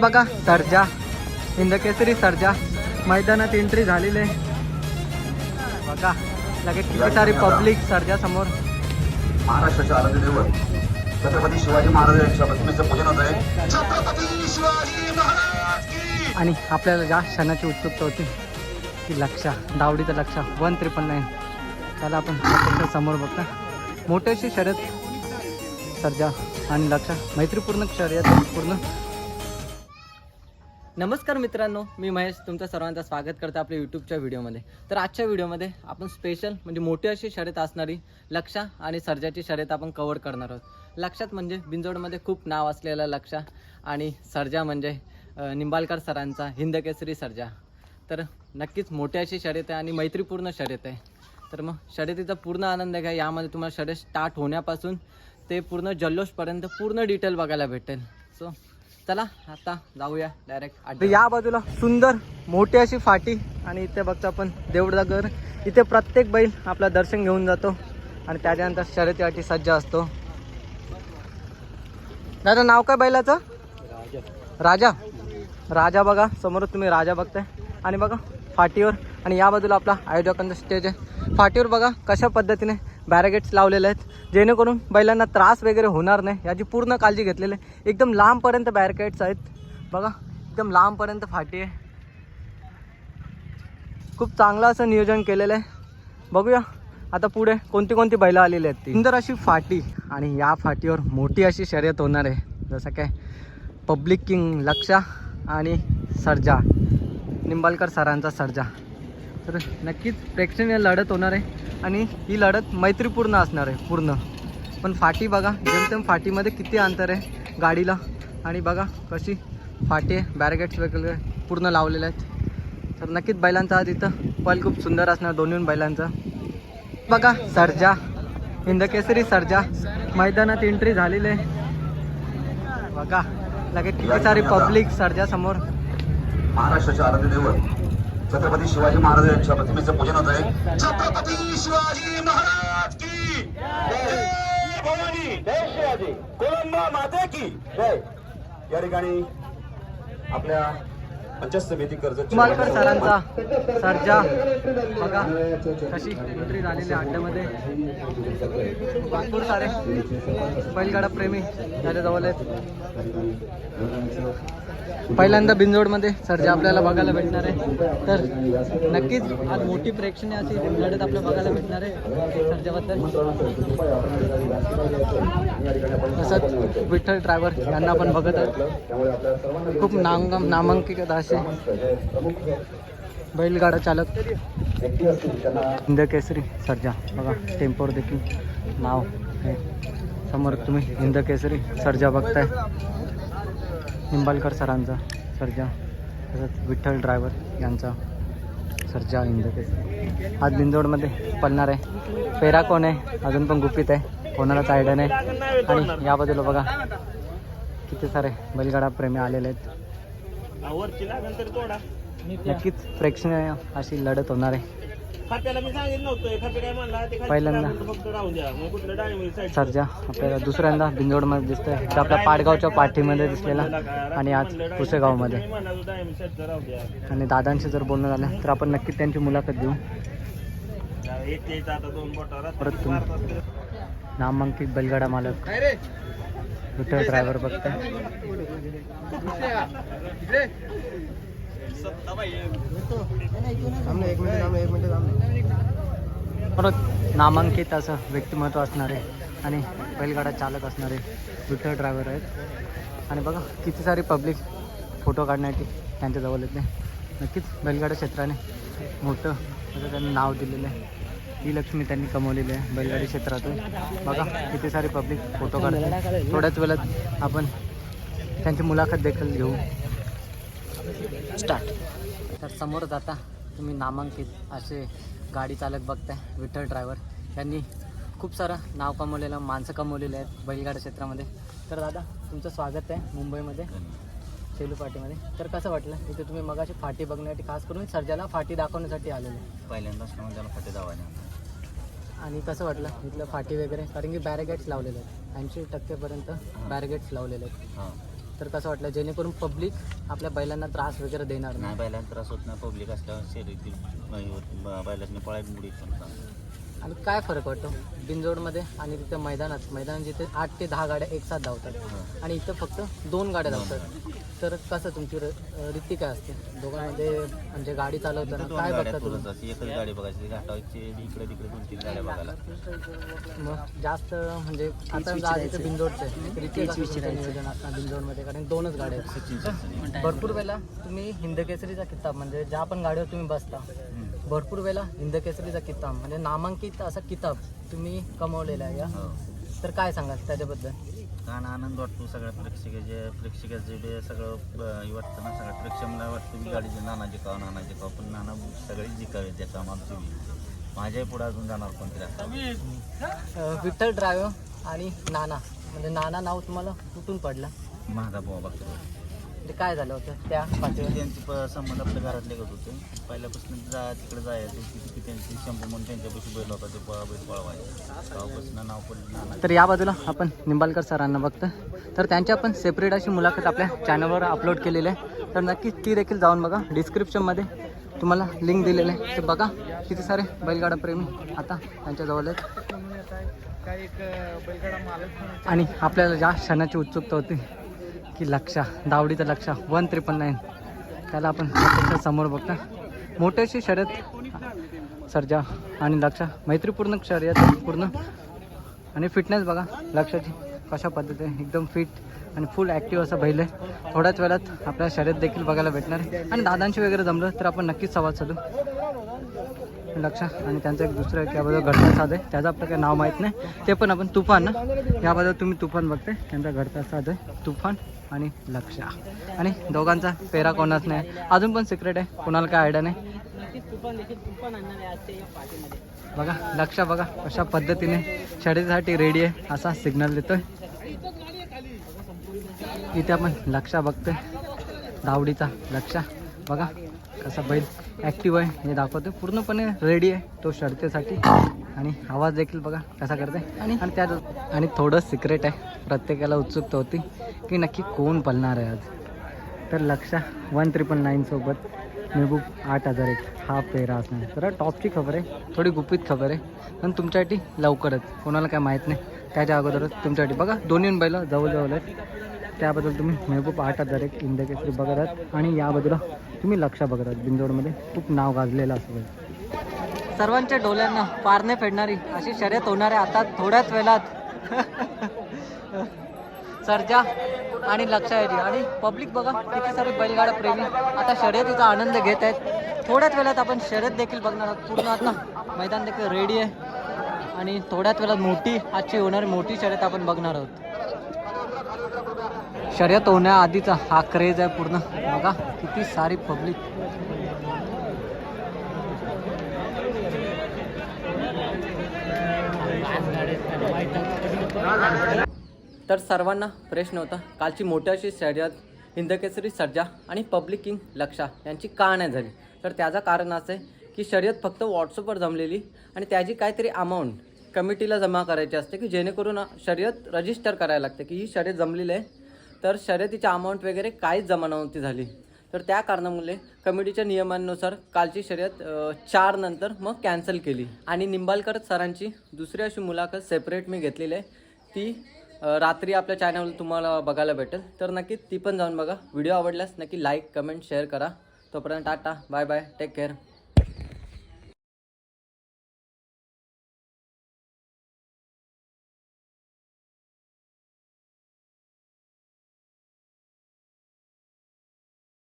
बघा सर्जा. हिंदकेसरी सर्जा. मैदानात एंट्री झालेली आहे. बघा लगेच किती सारी पब्लिक सर्जा समोर आराध्य छत्रपती शिवाजी महाराज यांच्या प्रतिमेचं पूजन होत आहे. छत्रपती शिवाजी महाराज की आणि आपल्याला ज्या क्षणाची उत्सुकता होती की लक्षा दावडीचं लक्षा वन त्रिपन्न नाईन. त्याला आपण समोर बघता. मोठीशी शर्यत सर्जा आणि लक्षा. मैत्रीपूर्ण शर्यत पूर्ण. नमस्कार मित्रांनो मी महेश तुमचं सर्वांचं स्वागत करतो आपल्या यूट्यूबच्या व्हिडिओमध्ये. तर आजच्या व्हिडिओमध्ये आपण स्पेशल म्हणजे मोठी अशी शर्यत असणारी लक्षा आणि सर्जाची शर्यत आपण कवर करणार आहोत. लक्षात म्हणजे बिंजोडमध्ये खूप नाव असलेला लक्षा आणि सर्जा म्हणजे निंबालकर निंबाळकर सरांचा हिंदकेसरी सर्जा. तर नक्कीच मोठी अशी शर्यत आहे आणि मैत्रीपूर्ण शर्यत आहे. तर मग शर्यतीचा पूर्ण आनंद घ्या. यामध्ये तुम्हाला शर्यत स्टार्ट होण्यापासून ते पूर्ण जल्लोषपर्यंत पूर्ण डिटेल बघायला भेटेल. सो चला आता जाऊया डायरेक्ट या बाजूला सुंदर मोठी अशी फाटी आणि इथे बघतो आपण देवडागर इथे प्रत्येक बैल आपला दर्शन घेऊन जातो आणि त्याच्यानंतर शर्यतीसाठी सज्ज असतो. दादा नाव काय बैलाचं? राजा. राजा बघा समोर तुम्ही राजा बघताय. आणि बघा फाटीवर आणि या बाजूला आपला आयोजकांचा स्टेज आहे. फाटीवर बघा कशा पद्धतीने बॅरगेट्स लावलेले आहेत. जेणेकरून बैलांना त्रास वगैरे होणार नाही. याची पूर्ण काळजी घेतलेली आहे. एकदम लांबपर्यंत बॅरिकेड्स आहेत. बघा एकदम लांबपर्यंत फाटी आहे. खूप चांगलं असं नियोजन केलेलं आहे. बघूया आता पुढे कोणती कोणती बैलं आलेली आहेत ती. सुंदर अशी फाटी आणि या फाटीवर मोठी अशी शर्यत होणार आहे. जसं काय पब्लिक किंग लक्षा आणि सर्जा निंबाळकर सरांचा सर्जा. तर नक्कीच प्रेक्षणीय लढत होणार आहे आणि ही लढत मैत्रीपूर्ण असणार आहे पूर्ण. पण फाटी बघा जेमतेम फाटीमध्ये किती अंतर आहे गाडीला. आणि बघा कशी फाटी आहे बॅरगेट्स वगैरे पूर्ण लावलेले आहेत. तर नक्कीच बैलांचा आज इथं पल खूप सुंदर असणार दोन्ही बैलांचा. बघा सर्जा. हिंदकेसरी सर्जा. मैदानात एंट्री झालेली आहे. बघा लगेच किती सारी पब्लिक सर्जा समोर आराध्य छत्रपती शिवाजी महाराज यांच्या प्रतिमेचं पूजन होत आहे. छत्रपती शिवाजी महाराज की जय. भवानी. जय शिवाजी. कोलंबा माते की जय. या ठिकाणी आपल्या पंचायत समिती कर्ज निंबाळकर सरांचा सर्जा. बघा कशी एंट्री झालेली आहे अड्ड्यामध्ये भरपूर सारे बैलगाडा प्रेमी त्याच्याजवळ आहेत पहिल्यांदा बिंजोडमध्ये सर्जा आपल्याला बघायला भेटणार आहे. तर नक्कीच आज मोठी प्रेक्षणीय अशी लढत आपल्याला बघायला भेटणार आहे सर्जाबद्दल. तसंच विठ्ठल ड्रायव्हर यांना आपण बघत आहोत खूप नाम नामांकित असे बैलगाडा चालक हिंद केसरी सर्जा. बघा टेम्पोर देखील नाव हे समोर तुम्ही हिंद केसरी सर्जा बघताय. निंबाळकर सरांचा सर्जा तसंच विठ्ठल ड्रायव्हर यांचा सर्जा केसरी आज बिंदोडमध्ये पळणार आहे. पेरा कोण आहे? अजून पण गुपित आहे. कोणालाच आयडिया नाही. आणि या बाजूला बघा. किती सारे बैलगाडा प्रेमी आलेले आहेत. नक्कीच प्रेक्षणीय अशी लढत होणार आहे. खात्याला मी सांगितलं नव्हतं. खाते काय म्हणला ते खाली पहिल्यांदा. लागलं फक्त राहून द्या. मग कुठलं डाळिंबी साईड सर्जा आपल्याला दुसऱ्यांदा बिंजोडमध्ये दिसतोय. तो आपल्या पाडगावच्या पाठीमध्ये दिसलेला आणि आज पुसेगावमध्ये. आणि दादांशी जर बोलणं झालं तर आपण नक्की त्यांची मुलाखत घेऊ. येते येतं आता दोन बोटावर परत तुम्ही. नामांकित बैलगाडा मालक. विठ्ठल ड्रायव्हर बघताय. परत नामांकित असं व्यक्तिमत्व असणारे आणि बैलगाडा चालक असणारे विठ्ठल ड्रायव्हर आहेत. आणि बघा किती सारी पब्लिक फोटो काढण्यासाठी त्यांच्याजवळ येते. नक्कीच बैलगाडा क्षेत्राने मोठं असं त्यांनी नाव दिलेलं आहे. ही लक्ष्मी त्यांनी कमवलेली आहे बैलगाडी क्षेत्रातून. बघा किती सारी पब्लिक फोटो काढते. थोड्याच वेळात आपण त्यांची मुलाखत देखील घेऊ. स्टार्ट तर समोर जाता तुम्ही नामांकित असे गाडी चालक बघताय विठ्ठल ड्रायव्हर यांनी खूप सारं नाव कमवलेलं माणसं कमवलेली आहेत बैलगाडा क्षेत्रामध्ये. तर दादा तुमचं स्वागत आहे मुंबईमध्ये सेलू फाटीमध्ये तर कसं वाटलं? इथे तुम्ही मगाशी फाटी बघण्यासाठी खास करून सर्जाला फाटी दाखवण्यासाठी आलेले. पहिल्यांदाच त्याला फाटे दावाने आणि कसं वाटलं इथलं फाटी वगैरे? कारण की बॅरिगेट्स लावलेले आहेत. ऐंशी टक्केपर्यंत बॅरिगेट्स लावलेले आहेत. तर कसं वाटलं जेणेकरून पब्लिक आपल्या बैलांना त्रास वगैरे देणार नाही? बैलांना त्रास होत नाही. पब्लिक असल्यावर शरीर बैलांनी पळायला मुडी पण आणि काय फरक वाटतो? बिनजोडमध्ये आणि तिथे मैदानात मैदानात जिथे आठ ते दहा गाड्या एक साथ धावतात आणि इथं फक्त दोन गाड्या धावतात. तर कसं तुमची र- रीती काय असते? दोघांमध्ये म्हणजे गाडी चालवताना काय गाड्या बघता तुरंत तुम्ही? असते एकच गाडी बघायची घाटावरची इकडे तिकडे दोन तीन गाड्या बघायला. मग जास्त म्हणजे आता आधीचं बिनजोडचं आहे रीती नियोजन असणार बिनजोडमध्ये? कारण दोनच गाड्या आहेत. भरपूर वेळेला तुम्ही हिंदकेसरीचा किताब म्हणजे ज्या पण गाडीवर तुम्ही बसता भरपूर वेळेला हिंदकेसरीचा किताब म्हणजे नामांकित असा किताब तुम्ही कमवलेला आहे या? हो. तर काय सांगाल त्याच्याबद्दल? कारण आनंद वाटतो सगळ्या प्रेक्षकाचे प्रेक्षकाचे जे सगळं अं, हे वाटतं ना सगळ्या प्रेक्षकांना वाटतं की गाडीचे नाना जिकाव नाना जिकाव पण नाना सगळीच जिकावे त्याचा आमची माझ्याही पुढे अजून जाणार असं अं, विठ्ठल ड्रायव्हर आणि नाना. म्हणजे नाना नाव तुम्हाला कुठून पडलं? माझा बुवा म्हणजे काय झालं होतं? त्या पाठीवर त्यांचे प- संबंध आपल्या घरातले करत होते. पहिल्यापासून जा तिकडे जायचे तिथे की त्यांची शंभू म्हणून त्यांच्यापाशी बैल होता ते पळा बैल पळवायचे. तेव्हापासून नाव पडलं नाना तर या बाजूला आपण निंबालकर सरांना बघतो. तर त्यांची आपण सेपरेट अशी मुलाखत आपल्या चॅनलवर अपलोड केलेली आहे. तर नक्की ती देखील जाऊन बघा. डिस्क्रिप्शनमध्ये तुम्हाला लिंक दिलेलं आहे. ते बघा किती सारे बैलगाडा प्रेमी आता त्यांच्याजवळ आहेत. आणि आपल्याला ज्या क्षणाची उत्सुकता होती की लक्षा दावडीचं लक्षा वन त्रिपल नाईन त्याला आपण समोर बघता. मोठ्याशी शर्यत सर्जा आणि लक्षा मैत्रीपूर्ण शर्यत पूर्ण. आणि फिटनेस बघा लक्षाची कशा पद्धतीने एकदम फिट आणि फुल ॲक्टिव्ह असं बैल आहे. थोड्याच वेळात आपल्याला शर्यत देखील बघायला भेटणार आहे. आणि दादांशी वगैरे जमलं तर आपण नक्कीच संवाद साधू. लक्ष आणि त्यांचं एक दुसरं याबद्दल घडता साध. आहे त्याचं आपलं काही नाव माहीत नाही. ते पण आपण तुफान ना? याबद्दल तुम्ही तुफान बघते. त्यांचा घडता साध. आहे तुफान आणि लक्ष. आणि दोघांचा पेरा कोणाच नाही. अजून पण सिक्रेट आहे. कोणाला काय आयडिया नाही. बघा लक्ष बघा. कशा पद्धतीने शर्यतीसाठी रेडी आहे असा सिग्नल देतोय. इथे आपण लक्ष बघतोय. धावडीचा लक्ष. बघा कसा बैल ॲक्टिव्ह आहे हे दाखवतोय. पूर्णपणे रेडी आहे तो शर्यतीसाठी आणि आवाज देखील बघा कसा करते आणि? आणि त्या आणि थोडं सिक्रेट आहे. प्रत्येकाला उत्सुकता होती की नक्की कोण पळणार आहे आज. तर लक्ष वन त्रिपल नाईनसोबत मेहबूब आठ हजार एक. हा पेरा असणार. तर टॉपची खबर आहे. थोडी गुपित खबर आहे. पण तुमच्यासाठी लवकरच. कोणाला काय माहीत नाही. त्याच्या अगोदरच तुमच्यासाठी. बघा दोन्ही बैल जवळजवळ आहेत. त्याबद्दल तुम्ही मेहबूब आठ हजार एक इंदकेसरी बघत आहात. आणि या बाजूला तुम्ही लक्ष बघत आहात बिंदोडमध्ये. खूप नाव गाजलेलं असं सर्वांच्या डोल्यांना पारणे फेडणारी अशी शर्यत होणार आहे. आता थोड्याच वेळात. सर्जा आणि लक्ष यायची आणि पब्लिक बघा किती सारे बैलगाडा प्रेमी. आता शर्यतीचा आनंद घेत आहेत. थोड्याच वेळात आपण शर्यत देखील बघणार आहोत. पूर्ण आता मैदान देखील रेडी आहे. आणि थोड्याच वेळात मोठी आजची होणारी मोठी शर्यत आपण बघणार आहोत. शर्यत होण्याआधीचा हा क्रेज आहे पूर्ण. बघा किती सारी पब्लिक तर सर्वांना प्रश्न होता कालची मोठी अशी शर्यत हिंदकेसरी सर्जा आणि पब्लिक किंग लक्षा यांची का नाही झाली? तर त्याचं कारण असं आहे की शर्यत फक्त व्हॉट्सअपवर जमलेली आणि त्याची काहीतरी अमाऊंट कमिटीला जमा करायची असते की जेणेकरून शर्यत रजिस्टर करायला लागते की ही शर्यत जमलेली आहे. तर शर्यतीच्या अमाऊंट वगैरे काहीच जमा नव्हती झाली. तर त्या कारणामुळे कमिटीच्या नियमांनुसार कालची शर्यत चार नंतर मग कॅन्सल केली. आणि निंबालकर सरांची दुसरी अशी मुलाखत सेपरेट मी घेतलेली आहे. ती रात्री आपल्या चॅनलवर तुम्हाला बघायला भेटेल. तर नक्की ती पण जाऊन बघा. व्हिडिओ आवडल्यास नक्की लाईक कमेंट शेअर करा. तोपर्यंत tata. Bye bye take care